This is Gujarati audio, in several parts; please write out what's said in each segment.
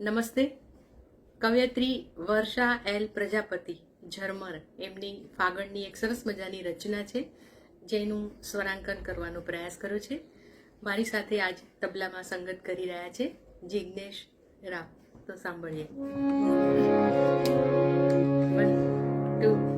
નમસ્તે. કવયત્રી વર્ષા એલ પ્રજાપતિ, ઝરમર. એમની ફાગણની એક સરસ મજાની રચના છે, જેનું સ્વરાંકન કરવાનો પ્રયાસ કર્યો છે. મારી સાથે આજ તબલામાં સંગત કરી રહ્યા છે જિજ્ઞેશ રાવ. તો સાંભળીએ. One two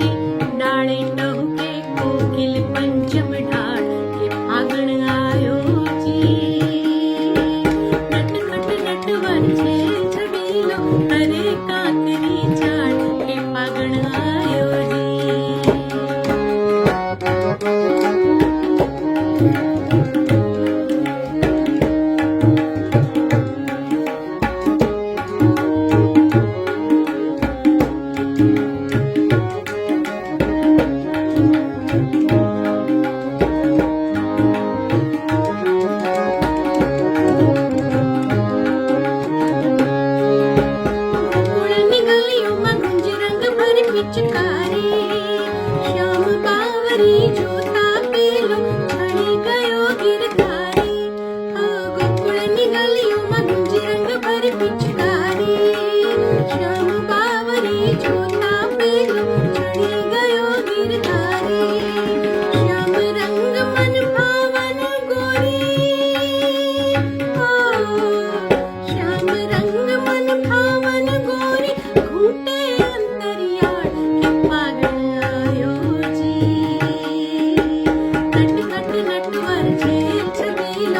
I love you. to come. वर ठेठ दिल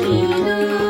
一路